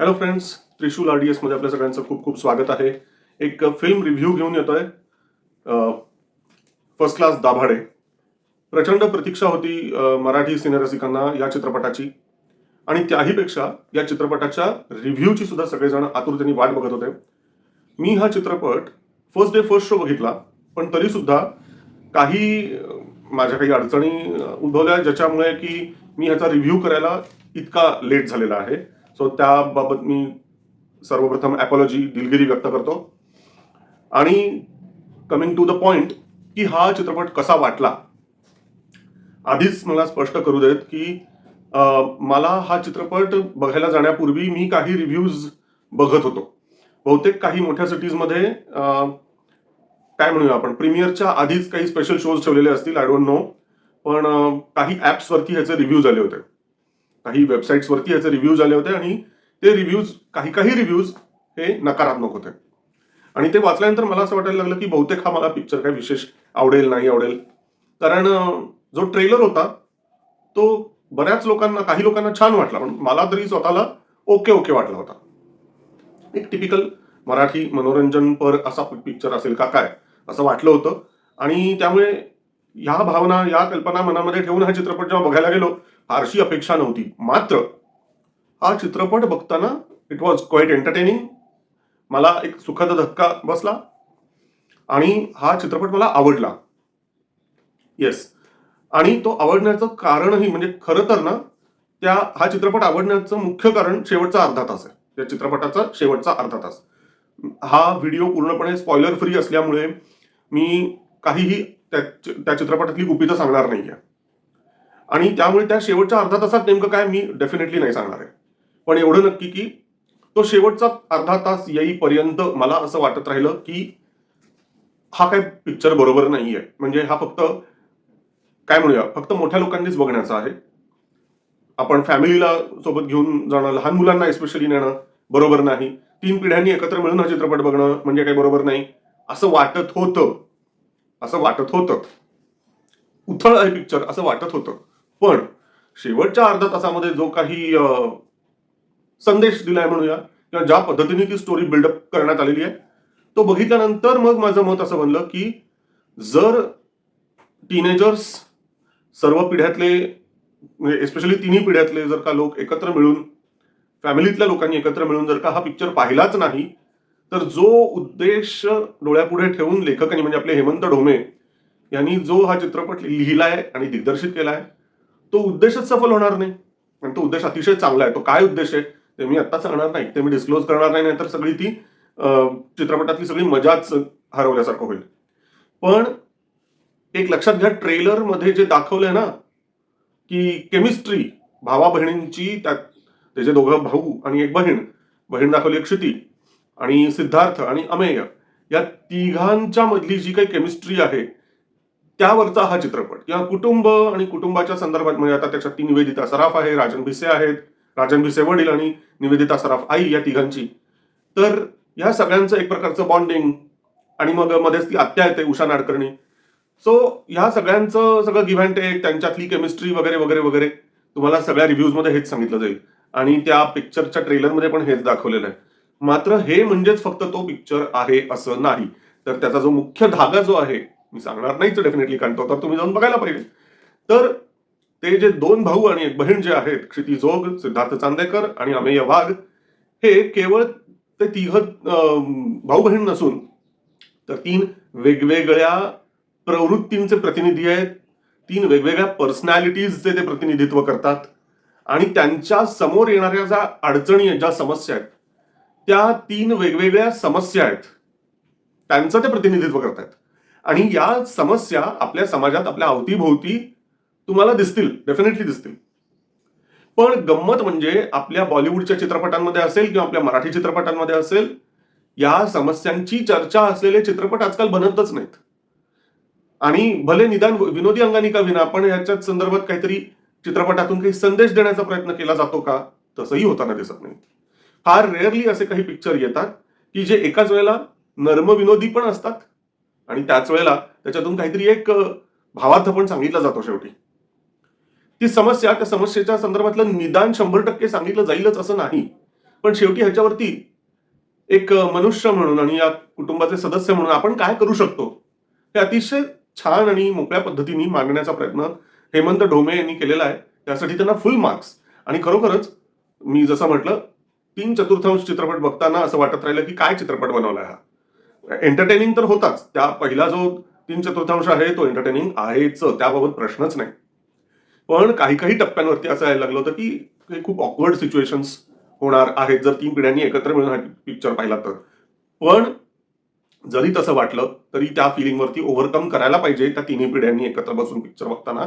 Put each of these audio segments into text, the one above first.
Hello friends Trishul R D एसमध्ये आपल्या सगळ्यांचं खूप खूप स्वागत आहे. एक फिल्म रिव्ह्यू घेऊन येतोय. First class Dabhade. प्रचंड प्रतीक्षा होती मराठी सिनेरसिकांना या चित्रपटाची. आणि त्याहीपेक्षा या चित्रपटाच्या रिव्ह्यूची सुद्धा सगळेजण आतुरतेने वाट बघत होते. मी हा चित्रपट फर्स्ट डे फर्स्ट शो बघितला पण तरीसुद्धा काही माझ्या काही अडचणी उद्भवल्या ज्याच्यामुळे की मी ह्याचा रिव्ह्यू करायला इतका लेट झालेला आहे. सो त्याबाबत मी सर्वप्रथम ॲपॉलॉजी दिलगिरी व्यक्त करतो. आणि कमिंग टू द पॉइंट की हा चित्रपट कसा वाटला? आधीच मला स्पष्ट करू देत की मला हा चित्रपट बघायला जाण्यापूर्वी मी काही रिव्ह्यूज बघत होतो. बहुतेक काही मोठ्या सिटीजमध्ये काय म्हणूया आपण प्रीमियरच्या आधीच काही स्पेशल शोज ठेवलेले असतील आय डोंट नो पण काही ॲप्सवरती ह्याचे रिव्ह्यूज आले होते. काही वेबसाईट्सवरती याचे रिव्ह्यूज आले होते आणि ते रिव्ह्यूज काही काही रिव्ह्यूज हे नकारात्मक होते. आणि ते वाचल्यानंतर मला असं वाटायला लागलं की बहुतेक हा मला पिक्चर काही विशेष आवडेल नाही आवडेल. कारण जो ट्रेलर होता तो बऱ्याच लोकांना काही लोकांना छान वाटला पण मला तरी स्वतःला ओके ओके वाटला होता. एक टिपिकल मराठी मनोरंजनपर असा पिक्चर असेल का काय असं वाटलं होतं. आणि त्यामुळे ह्या भावना या कल्पना मनामध्ये ठेवून हा चित्रपट जेव्हा बघायला गेलो फारशी अपेक्षा नव्हती. मात्र हा चित्रपट बघताना इट वॉज क्वाईट एंटरटेनिंग मला एक सुखद धक्का बसला आणि हा चित्रपट मला आवडला. येस आणि तो आवडण्याचं कारणही म्हणजे खरं तर ना त्या हा चित्रपट आवडण्याचं मुख्य कारण शेवटचा अर्धा तास आहे. त्या चित्रपटाचा शेवटचा अर्धा तास. हा व्हिडिओ पूर्णपणे स्पॉइलर फ्री असल्यामुळे मी काहीही त्या त्या चित्रपटातली गुपितं सांगणार नाही आहे आणि त्यामुळे त्या शेवटच्या अर्धा तासात नेमकं काय मी डेफिनेटली नाही सांगणार आहे. पण एवढं नक्की की तो शेवटचा अर्धा तास येईपर्यंत मला असं वाटत राहिलं की हा काय पिक्चर बरोबर नाही आहे म्हणजे हा फक्त काय म्हणूया फक्त मोठ्या लोकांनीच बघण्याचा आहे. आपण फॅमिलीला सोबत घेऊन जाणं लहान मुलांना एस्पेशली नेणं बरोबर नाही. तीन पिढ्यांनी एकत्र मिळून हा चित्रपट बघणं म्हणजे काही बरोबर नाही. असं वाटत होतं. असं वाटत होतं. उथळ आहे पिक्चर असं वाटत होतं. पण शेवटच्या अर्ध्या तासामध्ये जो काही संदेश दिलाय म्हणूया किंवा ज्या पद्धतीने ती स्टोरी बिल्डअप करण्यात आलेली आहे तो बघितल्यानंतर मग माझं मत असं बनलं की जर टीनेजर्स सर्व पिढ्यातले म्हणजे एस्पेशली तिन्ही पिढ्यातले जर का लोक एकत्र मिळून फॅमिलीतल्या लोकांनी एकत्र मिळून जर का हा पिक्चर पाहिलाच नाही तर जो उद्देश डोळ्यापुढे ठेवून लेखकांनी म्हणजे आपले हेमंत ढोमे यांनी जो हा चित्रपट लिहिलाय आणि दिग्दर्शित केलाय तो उद्देशच सफल होणार नाही. आणि तो उद्देश अतिशय चांगला आहे. तो काय उद्देश आहे? ते मी आत्ता सांगणार नाही. ते मी डिस्क्लोज करणार नाही नाहीतर सगळी ती चित्रपटातली सगळी मजाच हरवल्यासारखं होईल. पण एक लक्षात घ्या ट्रेलरमध्ये जे दाखवलंय ना की केमिस्ट्री भावा बहिणींची त्यात त्याचे दोघं भाऊ आणि एक बहीण बहीण दाखवली एक क्षिती आणि सिद्धार्थ आणि अमेय या तिघांच्या मधली जी काही केमिस्ट्री आहे त्यावरचा हा चित्रपट किंवा कुटुंब आणि कुटुंबाच्या संदर्भात म्हणजे आता त्याच्यात ती निवेदिता सराफ आहे राजन भिसे आहेत राजन भिसे वडील आणि निवेदिता सराफ आई या तिघांची. तर या सगळ्यांचं एक प्रकारचं बॉन्डिंग आणि मग मध्येच ती आत्या येते उषा नाडकर्णी. सो ह्या सगळ्यांचं सगळं गिव्ह अँड टेक त्यांच्यातली केमिस्ट्री वगैरे वगैरे वगैरे तुम्हाला सगळ्या रिव्ह्यूजमध्ये हेच सांगितलं जाईल. आणि त्या पिक्चरच्या ट्रेलरमध्ये पण हेच दाखवलेलं आहे. मात्र हे म्हणजेच फक्त तो पिक्चर आहे असं नाही. तर त्याचा जो मुख्य धागा जो आहे मी सांगणार नाही तर डेफिनेटली कारण तो तर तुम्ही जाऊन बघायला पाहिजे. तर ते जे दोन भाऊ आणि एक बहीण जे आहेत क्षिती जोग सिद्धार्थ चांदेकर आणि अमेय वाघ हे केवळ ते तिघ भाऊ बहीण नसून तर तीन वेगवेगळ्या प्रवृत्तींचे प्रतिनिधी आहेत. तीन वेगवेगळ्या पर्सनॅलिटीजचे ते प्रतिनिधित्व करतात. आणि त्यांच्यासमोर येणाऱ्या ज्या अडचणी आहेत ज्या समस्या आहेत त्या तीन वेगवेगळ्या समस्या आहेत. त्यांचं ते प्रतिनिधित्व करतात आणि या समस्या आपल्या समाजात आपल्या अवतीभोवती तुम्हाला दिसतील डेफिनेटली दिसतील. पण गंमत म्हणजे आपल्या बॉलिवूडच्या चित्रपटांमध्ये असेल किंवा आपल्या मराठी चित्रपटांमध्ये असेल या समस्यांची चर्चा असलेले चित्रपट आजकाल बनतच नाहीत. आणि भले निदान विनोदी अंगाने का विना पण याच्यात संदर्भात काहीतरी चित्रपटातून काही संदेश देण्याचा प्रयत्न केला जातो का तसंही होताना दिसत नाही. फार रेअरली असे काही पिक्चर येतात की जे एकाच वेळेला नर्मविनोदी पण असतात आणि त्याच वेळेला त्याच्यातून काहीतरी एक भावार्थ पण सांगितला जातो शेवटी. ती समस्या त्या समस्येच्या संदर्भातलं निदान शंभर टक्के सांगितलं जाईलच असं नाही. पण शेवटी ह्याच्यावरती एक मनुष्य म्हणून आणि या कुटुंबाचे सदस्य म्हणून आपण काय करू शकतो? हे अतिशय छान आणि मोकळ्या पद्धतीने मांडण्याचा प्रयत्न हेमंत ढोमे यांनी केलेला आहे. त्यासाठी त्यांना फुल मार्क्स आणि खरोखरच मी जसं म्हटलं तीन चतुर्थांश चित्रपट बघताना असं वाटत राहिलं की काय चित्रपट बनवला हा? एंटरटेनिंग तर होताच. त्या पहिला जो तीन चतुर्थांश आहे तो एंटरटेनिंग आहेच. त्याबाबत प्रश्नच नाही. पण काही काही टप्प्यांवरती असं यायला लागलं होतं की हे खूप ऑकवर्ड सिच्युएशन्स होणार आहेत जर तीन पिढ्यांनी एकत्र मिळून हा पिक्चर पाहिला तर. पण जरी तसं वाटलं तरी त्या फिलिंगवरती ओव्हरकम करायला पाहिजे त्या तिन्ही पिढ्यांनी एकत्र बसून पिक्चर बघताना.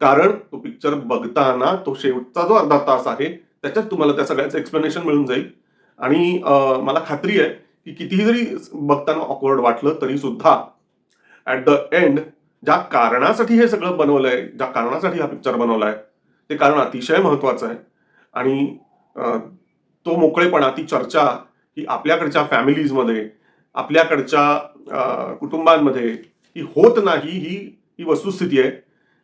कारण तो पिक्चर बघताना तो शेवटचा जो अर्धा तास आहे त्याच्यात तुम्हाला त्या सगळ्याचं एक्सप्लेनेशन मिळून जाईल. आणि मला खात्री आहे की कितीही जरी बघताना ऑकवर्ड वाटलं तरी सुद्धा ऍट द एंड ज्या कारणासाठी हे सगळं बनवलंय ज्या कारणासाठी हा पिक्चर बनवलाय ते कारण अतिशय महत्वाचं आहे. आणि तो मोकळेपणा ती चर्चा ही आपल्याकडच्या फॅमिलीजमध्ये आपल्याकडच्या कुटुंबांमध्ये ही होत नाही ही ही वस्तुस्थिती आहे.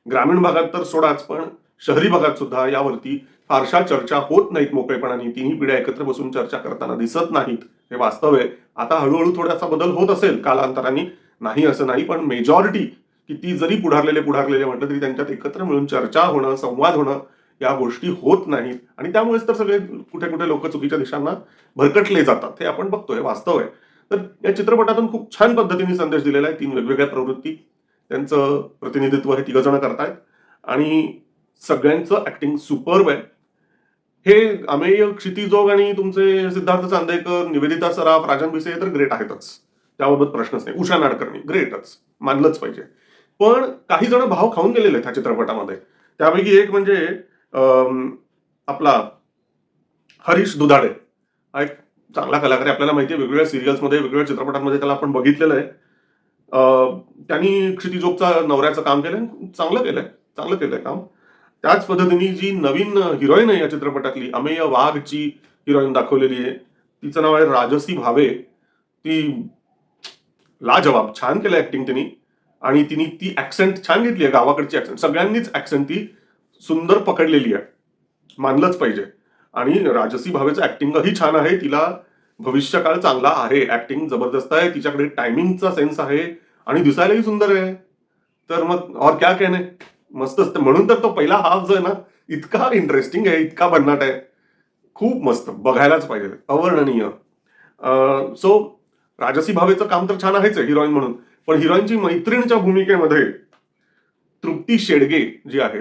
ग्रामीण भागात तर सोडाच पण शहरी भागात सुद्धा यावरती फारशा चर्चा होत नाहीत मोकळेपणाने. तिन्ही पिढ्या एकत्र बसून चर्चा करताना दिसत नाहीत. हे वास्तव आहे. आता हळूहळू थोडासा बदल होत असेल कालांतराने. नाही असं नाही पण मेजॉरिटी किती जरी पुढारलेले पुढारलेले म्हटलं तरी त्यांच्यात एकत्र मिळून चर्चा होणं संवाद होणं या गोष्टी होत नाहीत. आणि त्यामुळेच तर सगळे कुठे कुठे लोक चुकीच्या दिशांना भरकटले जातात. हे आपण बघतोय वास्तव आहे. तर या चित्रपटातून खूप छान पद्धतीने संदेश दिलेला आहे. तीन वेगवेगळ्या प्रवृत्ती. त्यांचं प्रतिनिधित्व हे तिघजण करतायत. आणि सगळ्यांचं ऍक्टिंग सुपर्ब आहे. हे अमेय क्षितिजोग आणि तुमचे सिद्धार्थ चांदेकर निवेदिता सराफ राजन भिसे तर ग्रेट आहेतच. त्याबाबत प्रश्नच नाही. उषा नाडकर्णी ग्रेटच मानलंच पाहिजे. पण काही जण भाव खाऊन गेलेले आहेत ह्या चित्रपटामध्ये. त्यापैकी एक म्हणजे आपला हरीश दुधाडे. हा एक चांगला कलाकार आहे. आपल्याला माहिती आहे वेगवेगळ्या सिरियल्समध्ये वेगवेगळ्या चित्रपटांमध्ये त्याला आपण बघितलेलं आहे. त्यांनी क्षितिजोगचा नवऱ्याचं काम केलंय. चांगलं केलंय. चांगलं केलंय काम. त्याच पद्धतीने जी नवीन हिरोईन आहे या चित्रपटातली अमेय वाघची हिरोईन दाखवलेली आहे तिचं नाव आहे राजसी भावे. ती लाजवाब छान केलं ऍक्टिंग तिने. आणि तिने ती ऍक्सेंट छान घेतली आहे गावाकडची ऍक्सेंट सगळ्यांनीच ऍक्सेंट ती सुंदर पकडलेली आहे. मानलंच पाहिजे. आणि राजसी भावेचं ऍक्टिंगही छान आहे. तिला भविष्यकाळ चांगला आहे. ऍक्टिंग जबरदस्त आहे. तिच्याकडे टायमिंगचा सेन्स आहे. आणि दिसायलाही सुंदर आहे. तर मग और क्या कहने? मस्त असतं. म्हणून तर तो पहिला हाफ जो आहे ना इतका इंटरेस्टिंग आहे इतका भन्नाट आहे. खूप मस्त बघायलाच पाहिजे. अवर्णनीय. सो राजसी भावेचं काम तर छान आहेच आहे हिरोईन म्हणून. पण हिरोईनची मैत्रिणीच्या भूमिकेमध्ये तृप्ती शेडगे जी आहे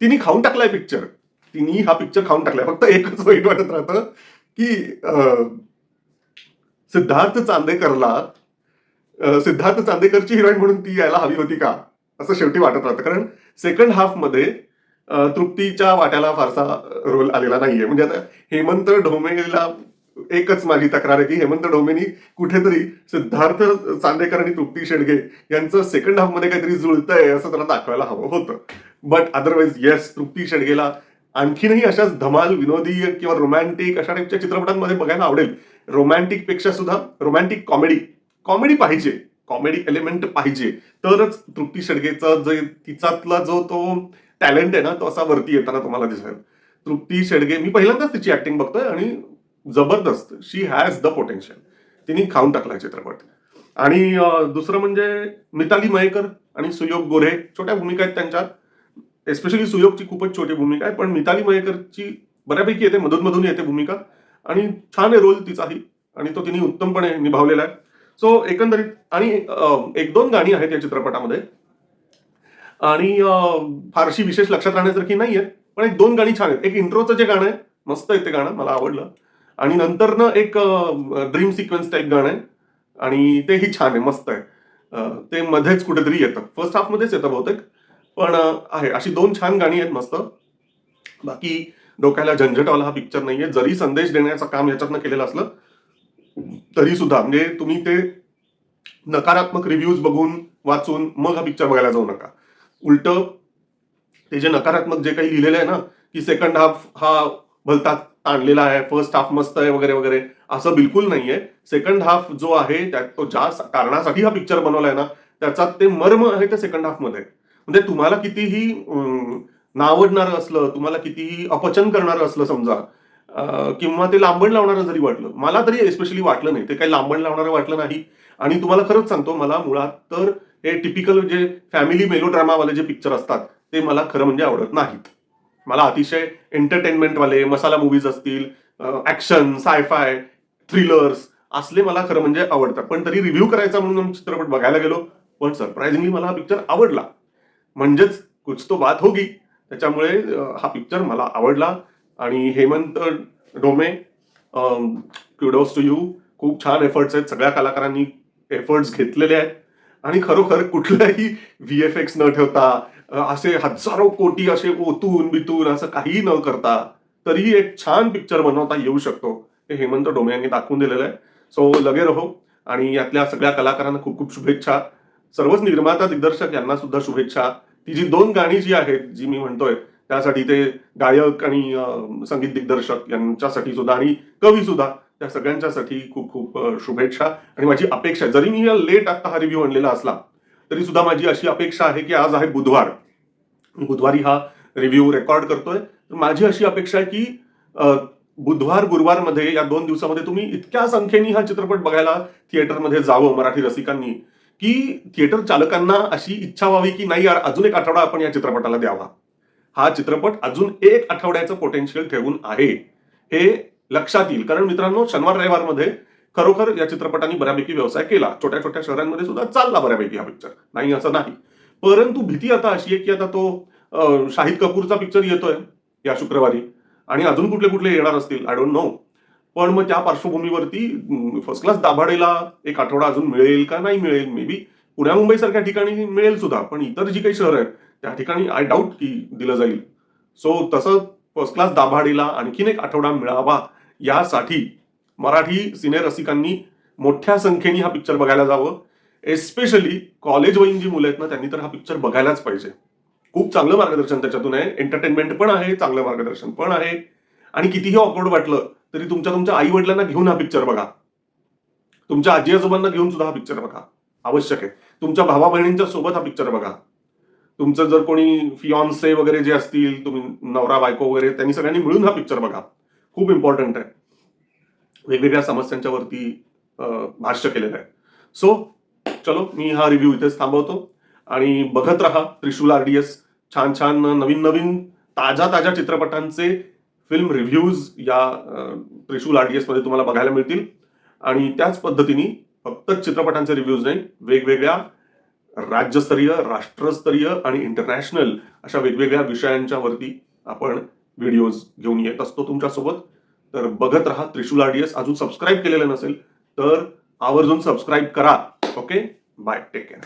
तिने खाऊन टाकलाय पिक्चर तिने हा पिक्चर खाऊन टाकलाय. फक्त एकच वाईट वाटत राहतं की सिद्धार्थ चांदेकरला सिद्धार्थ चांदेकरची हिरोईन म्हणून ती यायला हवी होती का? असं शेवटी वाटत राहतं. कारण सेकंड हाफमध्ये तृप्तीच्या वाट्याला फारसा रोल आलेला नाहीये. म्हणजे आता हेमंत ढोमेला एकच माझी तक्रार आहे की हेमंत ढोमेनी कुठेतरी सिद्धार्थ चांदेकर आणि तृप्ती शेडगे यांचं सेकंड हाफमध्ये काहीतरी जुळतंय असं त्याला दाखवायला हवं होतं. बट अदरवाईज येस तृप्ती शेडगेला आणखीनही अशाच धमाल विनोदी किंवा रोमॅन्टिक अशा टाईपच्या चित्रपटांमध्ये बघायला आवडेल. रोमॅन्टिकपेक्षा सुद्धा रोमॅन्टिक कॉमेडी कॉमेडी पाहिजे. कॉमेडी एलिमेंट पाहिजे. तरच तृप्ती शेडगेचा जे तिचातला जो तो टॅलेंट आहे ना तो असा वरती येताना तुम्हाला दिसेल. तृप्ती शेडगे मी पहिल्यांदाच तिची ऍक्टिंग बघतोय आणि जबरदस्त शी हॅज द पोटेन्शियल तिने खाऊन टाकलाय चित्रपट. आणि दुसरं म्हणजे मिताली मयेकर आणि सुयोग गोरे छोट्या भूमिका आहेत त्यांच्यात. एस्पेशली सुयोगची खूपच छोटी भूमिका आहे पण मिताली मयेकरची बऱ्यापैकी येते मधून मधून येते भूमिका. आणि छान आहे रोल तिचाही. आणि तो तिने उत्तमपणे निभावलेला आहे. सो एकंदरीत आणि एक दोन गाणी आहेत या चित्रपटामध्ये. आणि फारशी विशेष लक्षात राहण्यासारखी नाही आहेत पण एक दोन गाणी छान आहेत. एक इंट्रोचं जे गाणं आहे मस्त आहे ते गाणं मला आवडलं. आणि नंतर ना एक ड्रीम सिक्वेन्स टाईप गाणं आहे आणि तेही छान आहे मस्त आहे. ते मध्येच कुठेतरी येतं. फर्स्ट हाफ मध्येच येतं बहुतेक. पण आहे अशी दोन छान गाणी आहेत मस्त. बाकी डोक्याला झंझटवाला हा पिक्चर नाहीये. जरी संदेश देण्याचं काम याच्यातनं केलेलं असलं तरी सुद्धा म्हणजे तुम्ही ते नकारात्मक रिव्ह्यूज बघून वाचून मग हा पिक्चर बघायला जाऊ नका. उलट ते जे नकारात्मक जे काही लिहिलेलं आहे ना की सेकंड हाफ हा भलता ताणलेला आहे फर्स्ट हाफ मस्त आहे वगैरे वगैरे असं बिलकुल नाहीये. सेकंड हाफ जो आहे त्या तो ज्या कारणासाठी हा पिक्चर बनवलाय ना त्याचा ते मर्म आहे त्या सेकंड हाफमध्ये. म्हणजे तुम्हाला कितीही अं, नावडणारं असलं तुम्हाला कितीही अपचन करणारं असलं समजा किंवा ते लांबण लावणारं जरी वाटलं मला तरी एस्पेशली वाटलं नाही. ते काही लांबण लावणारं वाटलं नाही. आणि तुम्हाला खरंच सांगतो मला मुळात तर हे टिपिकल जे फॅमिली मेलोड्रामावाले जे पिक्चर असतात ते मला खरं म्हणजे आवडत नाहीत. मला अतिशय एंटरटेनमेंटवाले मसाला मूवीज असतील ऍक्शन सायफाय थ्रिलर्स असले मला खरं म्हणजे आवडतात. पण तरी रिव्ह्यू करायचा म्हणून चित्रपट बघायला गेलो पण सरप्राइझिंगली मला हा पिक्चर आवडला. म्हणजेच कुछ तो बात होगी. त्याच्यामुळे हा पिक्चर मला आवडला. आणि Hemant Dhome kudos to you खूप छान एफर्ट्स आहेत. सगळ्या कलाकारांनी एफर्ट्स घेतलेले आहेत. आणि खरोखर कुठलाही व्ही एफ एक्स न ठेवता असे हजारो कोटी असे ओतून बितून असं काही न करता तरीही एक छान पिक्चर बनवता येऊ शकतो. हे हेमंत डोमे यांनी दाखवून दिलेलं आहे. सो लगे रहो. आणि यातल्या सगळ्या कलाकारांना खूप खूप शुभेच्छा. सर्वच निर्माता दिग्दर्शक यांना सुद्धा शुभेच्छा. ती जी दोन गाणी जी आहेत जी मी म्हणतोय त्यासाठी ते गायक आणि संगीत दिग्दर्शक यांच्यासाठी सुद्धा आणि कवी सुद्धा त्या सगळ्यांच्यासाठी खूप खूप शुभेच्छा आणि माझी अपेक्षा जरी मी लेट आता हा रिव्ह्यू आणलेला असला तरी सुद्धा माझी अशी अपेक्षा आहे की आज आहे बुधवार. बुधवारी हा रिव्ह्यू रेकॉर्ड करतोय. तर माझी अशी अपेक्षा आहे की बुधवार गुरुवारमध्ये या दोन दिवसामध्ये तुम्ही इतक्या संख्येने हा चित्रपट बघायला थिएटरमध्ये जावं मराठी रसिकांनी की थिएटर चालकांना अशी इच्छा व्हावी की नाही यार अजून एक आठवडा आपण या चित्रपटाला द्यावा. हा चित्रपट अजून एक आठवड्याचं पोटेन्शियल ठेवून आहे. हे लक्षात येईल. कारण मित्रांनो शनिवार रविवारमध्ये खरोखर या चित्रपटाने बऱ्यापैकी व्यवसाय केला. छोट्या छोट्या शहरांमध्ये सुद्धा चालला बऱ्यापैकी हा पिक्चर नाही असं नाही. परंतु भीती आता अशी आहे की आता तो शाहिद कपूरचा पिक्चर येतोय या शुक्रवारी. आणि अजून कुठले कुठले येणार असतील? आय डोंट नो पण मग त्या पार्श्वभूमीवरती फर्स्ट क्लास दाभाडेला एक आठवडा अजून मिळेल का? नाही मिळेल. मे बी पुण्या मुंबईसारख्या ठिकाणी मिळेल सुद्धा. पण इतर जी काही शहर आहेत त्या ठिकाणी आय डाऊट की दिलं जाईल. सो तसं फर्स्ट क्लास दाभाडीला आणखीन एक आठवडा मिळावा यासाठी मराठी सिनेरसिकांनी मोठ्या संख्येने हा पिक्चर बघायला जावं. एस्पेशली कॉलेजवयीन जी मुलं आहेत ना त्यांनी तर हा पिक्चर बघायलाच पाहिजे. खूप चांगलं मार्गदर्शन त्याच्यातून आहे. एंटरटेनमेंट पण आहे चांगलं मार्गदर्शन पण आहे. आणि कितीही ऑकवर्ड वाटलं तरी तुमच्या तुमच्या आई वडिलांना घेऊन हा पिक्चर बघा. तुमच्या आजी आजोबांना घेऊन सुद्धा हा पिक्चर बघा. आवश्यक आहे. तुमच्या भावा बहिणींच्या सोबत हा पिक्चर बघा. तुमचं जर कोणी फियॉन्से वगैरे जे असतील तुम्ही नवरा बायको वगैरे त्यांनी सगळ्यांनी मिळून हा पिक्चर बघा. खूप इम्पॉर्टंट आहे. वेगवेगळ्या समस्यांच्या वरती भाष्य केलेलं आहे. सो चलो मी हा रिव्ह्यू इथेच थांबवतो. आणि बघत राहा त्रिशूल आर डी एस छान छान नवीन नवीन ताज्या ताज्या चित्रपटांचे फिल्म रिव्ह्यूज या त्रिशूल आर डी एसमध्ये तुम्हाला बघायला मिळतील. आणि त्याच पद्धतीने फक्त चित्रपटांचे रिव्ह्यूज नाही वेगवेगळ्या राज्यस्तरीय राष्ट्रस्तरीय आणि इंटरनॅशनल अशा वेगवेगळ्या विषयांच्या वरती आपण व्हिडिओज घेऊन येत असतो तुमच्यासोबत. तर बघत राहा त्रिशूल आर अजून सबस्क्राईब केलेलं नसेल तर आवर्जून सबस्क्राईब करा. Okay bye take care